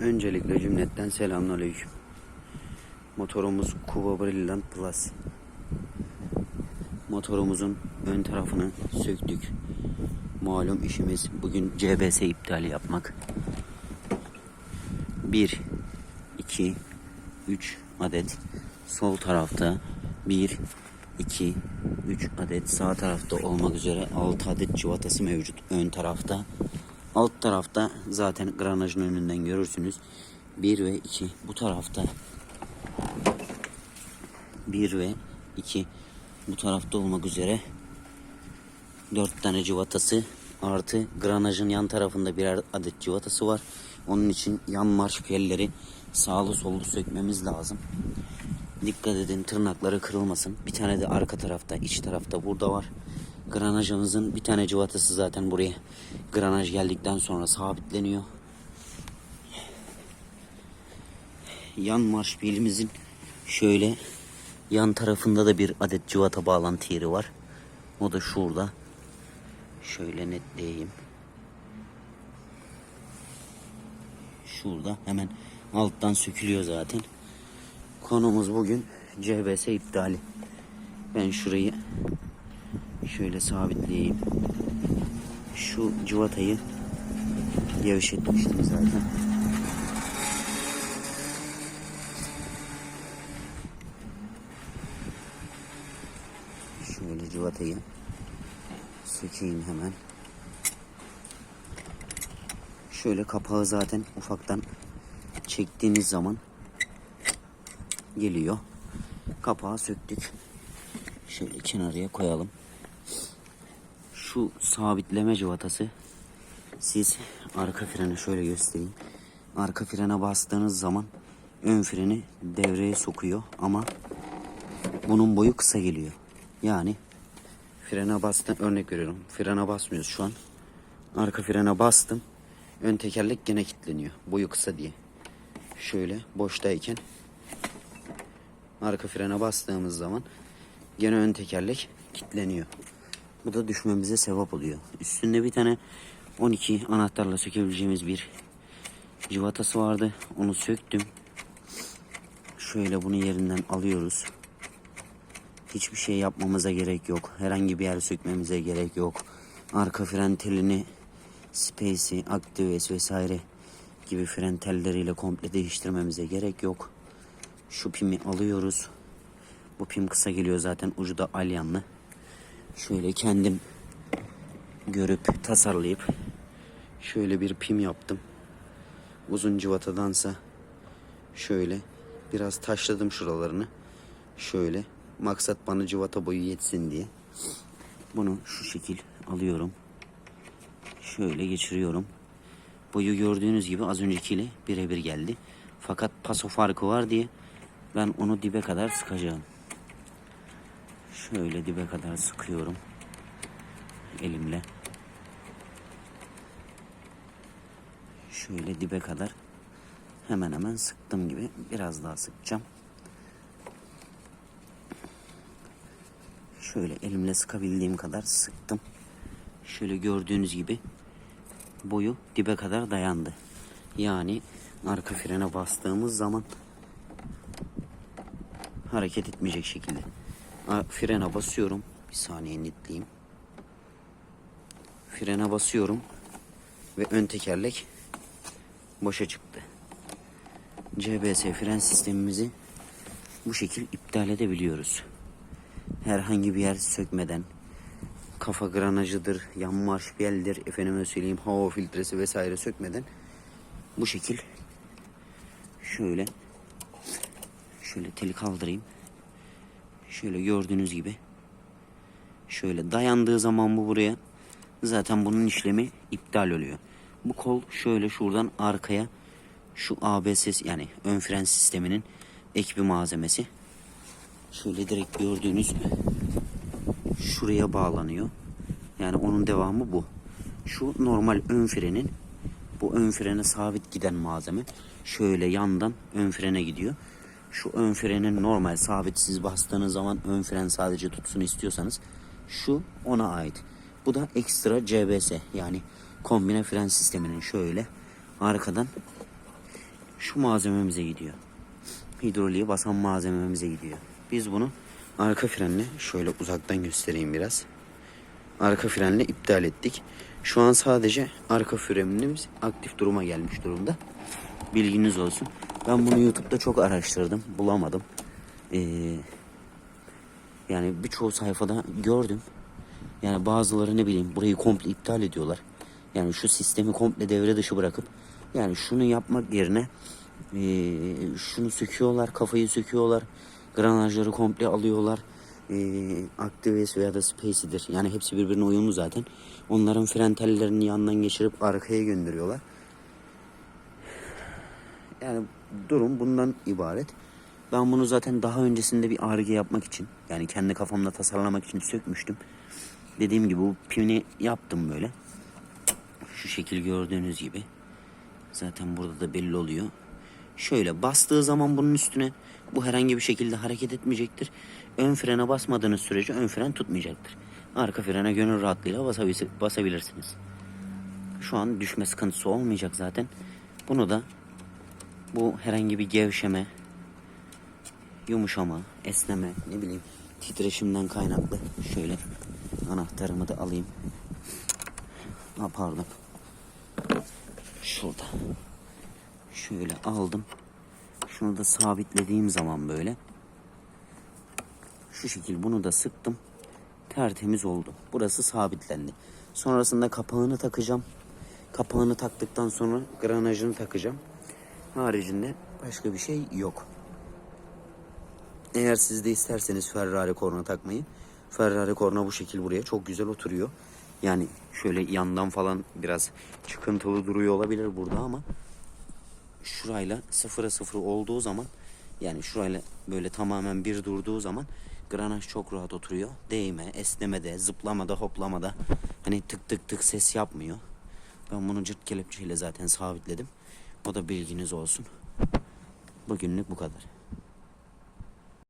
Öncelikle cümletten selamünaleyküm. Motorumuz Kuva Brilliant Plus. Motorumuzun ön tarafını söktük. Malum işimiz bugün CBS iptali yapmak. 1 2 3 adet sol tarafta 1 2 3 adet sağ tarafta olmak üzere 6 adet civatası mevcut ön tarafta. Alt tarafta zaten granajın önünden görürsünüz. 1 ve 2 bu tarafta 1 ve 2 bu tarafta olmak üzere 4 tane civatası artı granajın yan tarafında birer adet civatası var. Onun için yan marş piyelleri sağlı sollu sökmemiz lazım. Dikkat edin tırnakları kırılmasın. Bir tane de arka tarafta, iç tarafta burada var. Granajımızın bir tane civatası zaten buraya granaj geldikten sonra sabitleniyor. Yan marş pilimizin şöyle yan tarafında da bir adet civata bağlantı yeri var. O da şurada. Şöyle netleyeyim. Şurada hemen alttan sökülüyor zaten. Konumuz bugün CBS iptali. Ben şurayı şöyle sabitleyeyim. Şu civatayı gevşetmiştim zaten. Şöyle civatayı sökeyim hemen. Şöyle kapağı zaten ufaktan çektiğiniz zaman geliyor. Kapağı söktük. Şöyle kenarıya koyalım. Şu sabitleme civatası siz arka freni şöyle göstereyim. Arka frene bastığınız zaman ön freni devreye sokuyor ama bunun boyu kısa geliyor. Yani frene bastım örnek veriyorum. Frene basmıyoruz şu an. Arka frene bastım. Ön tekerlek gene kilitleniyor. Boyu kısa diye. Şöyle boştayken arka frene bastığımız zaman gene ön tekerlek kilitleniyor. Bu da düşmemize sevap oluyor. Üstünde bir tane 12 anahtarla sökebileceğimiz bir civatası vardı. Onu söktüm. Şöyle bunu yerinden alıyoruz. Hiçbir şey yapmamıza gerek yok. Herhangi bir yer sökmemize gerek yok. Arka fren telini, space'i, actives vesaire gibi fren telleriyle komple değiştirmemize gerek yok. Şu pimi alıyoruz. Bu pim kısa geliyor zaten ucu da alyanlı. Şöyle kendim görüp tasarlayıp şöyle bir pim yaptım. Uzun civatadansa şöyle biraz taşladım şuralarını. Şöyle maksat bana civata boyu yetsin diye. Bunu şu şekil alıyorum. Şöyle geçiriyorum. Boyu gördüğünüz gibi az öncekiyle birebir geldi. Fakat paso farkı var diye ben onu dibe kadar sıkacağım. Şöyle dibe kadar sıkıyorum. Elimle. Şöyle dibe kadar hemen hemen sıktım gibi biraz daha sıkacağım. Şöyle elimle sıkabildiğim kadar sıktım. Şöyle gördüğünüz gibi boyu dibe kadar dayandı. Yani arka frene bastığımız zaman hareket etmeyecek şekilde. A- Frene basıyorum. Bir saniye netleyeyim. Frene basıyorum ve ön tekerlek boşa çıktı. CBS fren sistemimizi bu şekil iptal edebiliyoruz. Herhangi bir yer sökmeden kafa granajıdır, yan marş beldir, efendime söyleyeyim hava filtresi vesaire sökmeden bu şekil şöyle şöyle teli kaldırayım. Şöyle gördüğünüz gibi şöyle dayandığı zaman bu buraya zaten bunun işlemi iptal oluyor. Bu kol şöyle şuradan arkaya şu ABS yani ön fren sisteminin ek bir malzemesi. Şöyle direkt gördüğünüz şuraya bağlanıyor. Yani onun devamı bu. Şu normal ön frenin bu ön frene sabit giden malzeme şöyle yandan ön frene gidiyor. Şu ön frenin normal sabit siz bastığınız zaman ön fren sadece tutsun istiyorsanız şu ona ait. Bu da ekstra CBS yani kombine fren sisteminin şöyle arkadan şu malzememize gidiyor. Hidroliği basan malzememize gidiyor. Biz bunu arka frenle şöyle uzaktan göstereyim biraz. Arka frenle iptal ettik. Şu an sadece arka frenimiz aktif duruma gelmiş durumda. Bilginiz olsun. Ben bunu YouTube'da çok araştırdım. Bulamadım. Ee, yani birçoğu sayfada gördüm. Yani bazıları ne bileyim burayı komple iptal ediyorlar. Yani şu sistemi komple devre dışı bırakıp yani şunu yapmak yerine eee, şunu söküyorlar, kafayı söküyorlar. Granajları komple alıyorlar. Eee Actives veya da Space'idir. Yani hepsi birbirine uyumlu zaten. Onların fren tellerini yandan geçirip arkaya gönderiyorlar. Yani durum bundan ibaret. Ben bunu zaten daha öncesinde bir arge yapmak için yani kendi kafamda tasarlamak için sökmüştüm. Dediğim gibi bu pini yaptım böyle. Şu şekil gördüğünüz gibi. Zaten burada da belli oluyor. Şöyle bastığı zaman bunun üstüne bu herhangi bir şekilde hareket etmeyecektir. Ön frene basmadığınız sürece ön fren tutmayacaktır. Arka frene gönül rahatlığıyla basabil- basabilirsiniz. Şu an düşme sıkıntısı olmayacak zaten. Bunu da bu herhangi bir gevşeme, yumuşama, esneme, ne bileyim titreşimden kaynaklı. Şöyle anahtarımı da alayım. Ha pardon. Şurada. Şöyle aldım. Şunu da sabitlediğim zaman böyle. Şu şekil bunu da sıktım. Tertemiz oldu. Burası sabitlendi. Sonrasında kapağını takacağım. Kapağını taktıktan sonra granajını takacağım. Haricinde başka bir şey yok. Eğer siz de isterseniz Ferrari korna takmayı, Ferrari korna bu şekil buraya çok güzel oturuyor. Yani şöyle yandan falan biraz çıkıntılı duruyor olabilir burada ama şurayla sıfıra sıfır olduğu zaman yani şurayla böyle tamamen bir durduğu zaman granaj çok rahat oturuyor. Değme, esnemede, zıplamada, hoplamada hani tık tık tık ses yapmıyor. Ben bunu cırt kelepçeyle zaten sabitledim. O da bilginiz olsun. Bugünlük bu kadar.